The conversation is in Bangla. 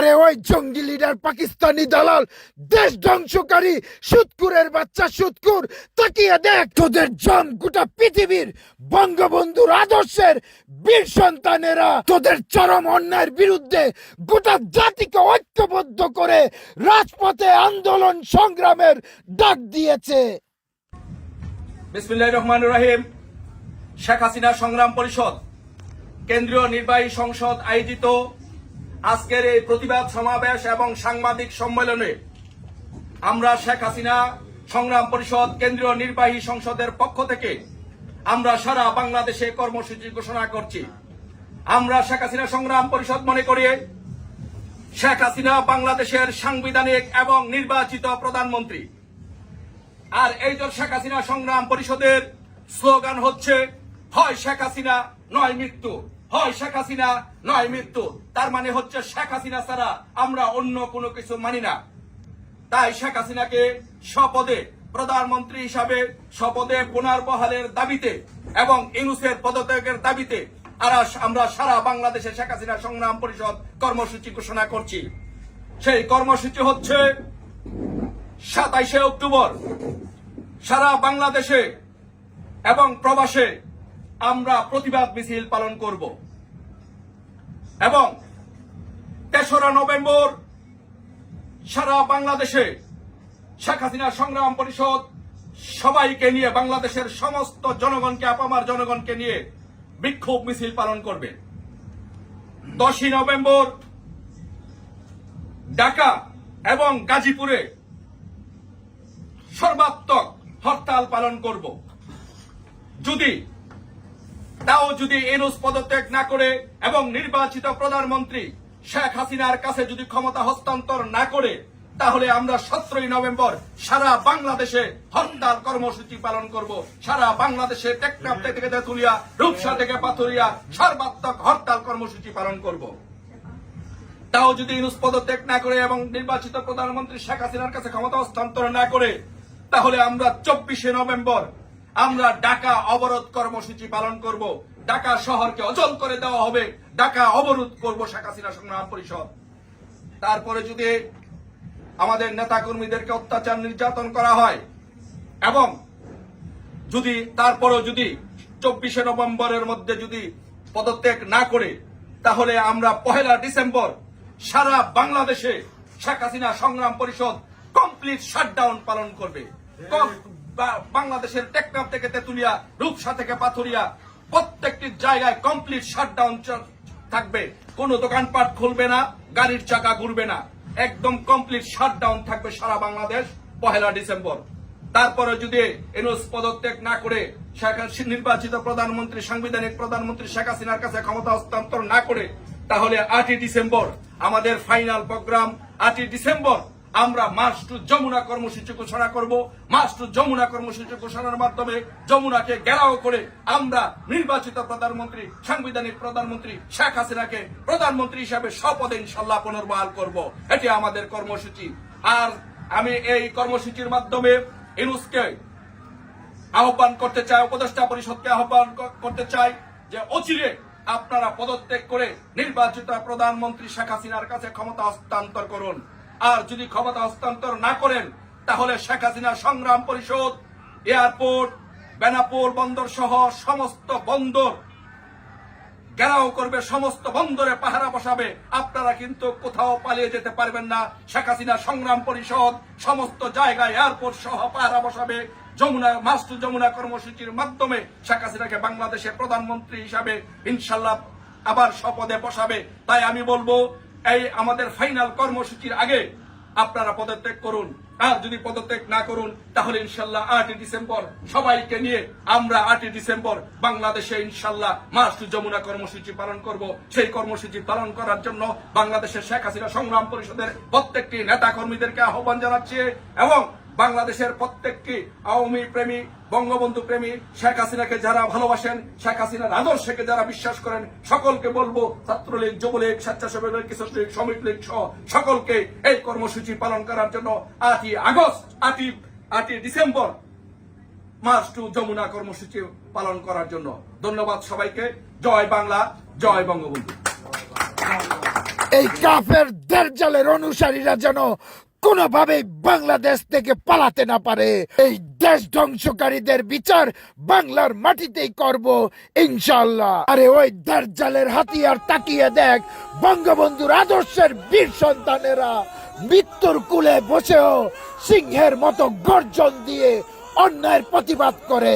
আরে ওই জঙ্গি লিডার পাকিস্তানি দালাল, দেশ ধ্বংসকারী সুৎকুরের বাচ্চা সুৎকুর তাকিয়ে দেখ তোদের জম গোটা পৃথিবীর বঙ্গবন্ধুর আদর্শের বীর সন্তানেরা। তোদের চরম অন্যায়ের বিরুদ্ধে গোটা জাতিকে ঐক্যবদ্ধ করে রাজপথে আন্দোলন সংগ্রামের ডাক দিয়েছে। বিসমিল্লাহ রহমান রহিম। শেখ হাসিনা সংগ্রাম পরিষদ, কেন্দ্রীয় নির্বাহী সংসদ আয়োজিত আজকের এই প্রতিবাদ সমাবেশ এবং সাংবাদিক সম্মেলনে আমরা শেখ হাসিনা সংগ্রাম পরিষদ কেন্দ্রীয় নির্বাহী সংসদের পক্ষ থেকে আমরা সারা বাংলাদেশে কর্মসূচি ঘোষণা করছি। আমরা শেখ হাসিনা সংগ্রাম পরিষদ মনে করি শেখ হাসিনা বাংলাদেশের সাংবিধানিক এবং নির্বাচিত প্রধানমন্ত্রী। আর এই যে শেখ হাসিনা সংগ্রাম পরিষদের স্লোগান হচ্ছে, হয় শেখ হাসিনা, নয় মৃত্যু। হয় শেখ হাসিনা, নয় মৃত্যু। তার মানে হচ্ছে শেখ হাসিনা ছাড়া আমরা অন্য কোনো কিছু মানি না। তাই শেখ হাসিনাকে স্বপদে, প্রধানমন্ত্রী হিসাবে স্বপদে পুনর্বহালের দাবিতে এবং ইউনুসের পদত্যাগের দাবিতে আর আমরা সারা বাংলাদেশে শেখ হাসিনা সংগ্রাম পরিষদ কর্মসূচি ঘোষণা করছি। সেই কর্মসূচি হচ্ছে সাতাইশে অক্টোবর। সারা বাংলাদেশে এবং প্রবাসে আমরা প্রতিবাদ মিছিল পালন করব। এবং তেসরা নভেম্বর সারা বাংলাদেশে শেখ হাসিনা সংগ্রাম পরিষদ সবাইকে নিয়ে, বাংলাদেশের সমস্ত জনগণকে, আপামার জনগণকে নিয়ে বিক্ষোভ মিছিল পালন করবে। দশই নভেম্বর ঢাকা এবং গাজীপুরে সর্বাত্মক হরতাল পালন করব। যদি তাও যদি এনুস পদত্যাগ না করে এবং নির্বাচিত প্রধানমন্ত্রী শেখ হাসিনার কাছে যদি ক্ষমতা হস্তান্তর না করে, তাহলে আমরা সতেরোই নভেম্বর সারা বাংলাদেশে হরতাল কর্মসূচি পালন করব। সারা বাংলাদেশে টেকনাফ থেকে তেতুলিয়া, রূপসা থেকে পাথুরিয়া সর্বাত্মক হরতাল কর্মসূচি পালন করব। তাও যদি ইউনুস পদত্যাগ না করে এবং নির্বাচিত প্রধানমন্ত্রী শেখ হাসিনার কাছে ক্ষমতা হস্তান্তর না করে, তাহলে আমরা চব্বিশে নভেম্বর আমরা ঢাকা অবরোধ কর্মসূচি পালন করব। ঢাকা শহরকে অচল করে দেওয়া হবে। ঢাকা অবরোধ করব শেখ হাসিনা সংগ্রাম পরিষদ। তারপরে যদি আমাদের নেতা কর্মীদেরকে অত্যাচার নির্যাতন করা হয় এবং যদি তারপরও যদি চব্বিশে নভেম্বরের মধ্যে যদি পদত্যাগ না করে, তাহলে আমরা পহেলা ডিসেম্বর সারা বাংলাদেশে শেখ হাসিনা সংগ্রাম পরিষদ কমপ্লিট শাটডাউন পালন করবে। বাংলাদেশের টেকনাফ থেকে তেতুলিয়া, রূপসা থেকে পাথুরিয়া, প্রত্যেকটি জায়গায় কমপ্লিট শাটডাউন থাকবে। কোনো দোকানপাট খুলবে না, গাড়ির চাকা ঘুরবে না। একদম কমপ্লিট শাটডাউন থাকবে সারা বাংলাদেশ পহেলা ডিসেম্বর। তারপরে যদি এনুস পদত্যাগ না করে নির্বাচিত প্রধানমন্ত্রী, সাংবিধানিক প্রধানমন্ত্রী শেখ হাসিনার কাছে ক্ষমতা হস্তান্তর না করে, তাহলে আটই ডিসেম্বর আমাদের ফাইনাল প্রোগ্রাম আটই ডিসেম্বর। আমরা মার্চ টু যমুনা কর্মসূচি ঘোষণা করব। মার্চ টু যমুনা কর্মসূচি ঘোষণার মাধ্যমে যমুনাকে ঘেরাও করে আমরা নির্বাচিত প্রধানমন্ত্রী, সাংবিধানিক প্রধানমন্ত্রী শেখ হাসিনাকে প্রধানমন্ত্রী হিসাবে শপথে ইনশাল্লাহ পুনর্বহাল করব। এটি আমাদের কর্মসূচি। আর আমি এই কর্মসূচির মাধ্যমে ইনুসকে আহ্বান করতে চাই, উপদেষ্টা পরিষদকে আহ্বান করতে চাই যে অচিরে আপনারা পদত্যাগ করে নির্বাচিত প্রধানমন্ত্রী শেখ হাসিনার কাছে ক্ষমতা হস্তান্তর করুন। আর যদি ক্ষমতা হস্তান্তর না করেন, তাহলে শেখ হাসিনা সংগ্রাম পরিষদ, এয়ারপোর্ট বেনাপুর বন্দর সহ সমস্ত বন্দর ঘেরাও করবে, সমস্ত বন্দরে পাহারা বসাবে। আপনারা কিন্তু কোথাও পালিয়ে যেতে পারবেন না। শেখ হাসিনা সংগ্রাম পরিষদ সমস্ত জায়গায় এয়ারপোর্ট সহ পাহারা বসাবে। যমুনা মাস্টু যমুনা কর্মসূচির মাধ্যমে শেখ হাসিনাকে বাংলাদেশের প্রধানমন্ত্রী হিসাবে ইনশাল্লাহ আবার শপথে বসাবে। তাই আমি বলব, এই আমাদের ফাইনাল কর্মসূচির আগে আপনারা পদত্যাগ করুন। আর যদি পদত্যাগ না করুন, তাহলে ইনশাল্লাহ আটই ডিসেম্বর সবাইকে নিয়ে আমরা আটই ডিসেম্বর বাংলাদেশে ইনশাল্লাহ মাস যমুনা কর্মসূচি পালন করব। সেই কর্মসূচি পালন করার জন্য বাংলাদেশের শেখ হাসিনা সংগ্রাম পরিষদের প্রত্যেকটি নেতা কর্মীদেরকে আহ্বান জানাচ্ছে এবং বাংলাদেশের প্রত্যেকটি আওয়ামী প্রেমী, বঙ্গবন্ধু প্রেমী শেখ হাসিনাকে যারা ভালোবাসেন, শেখ হাসিনার আদর্শকে যারা বিশ্বাস করেন, সকলকে বলব ছাত্রলীগ, যুবলীগ স্বেচ্ছাসেবী কিশোর লীগ শ্রমিক লীগ সহ সকলকে এই কর্মসূচি পালন করার জন্য আটই আগস্ট, আটই আটই ডিসেম্বর, মার্চ টু যমুনা কর্মসূচি পালন করার জন্য। ধন্যবাদ সবাইকে। জয় বাংলা, জয় বঙ্গবন্ধু। এই কাফের দেড়জালের অনুসারীরা যেন কোনোভাবেই বাংলাদেশ থেকে পালাতে না পারে। এই দেশ ধ্বংসকারীদের বিচার বাংলার মাটিতেই করব ইনশাল্লাহ আরে ওই দেড়জালের হাতিয়ার তাকিয়ে দেখ, বঙ্গবন্ধুর আদর্শের বীর সন্তানেরা মৃত্যুর কুলে বসেও সিংহের মতো গর্জন দিয়ে অন্যায়ের প্রতিবাদ করে।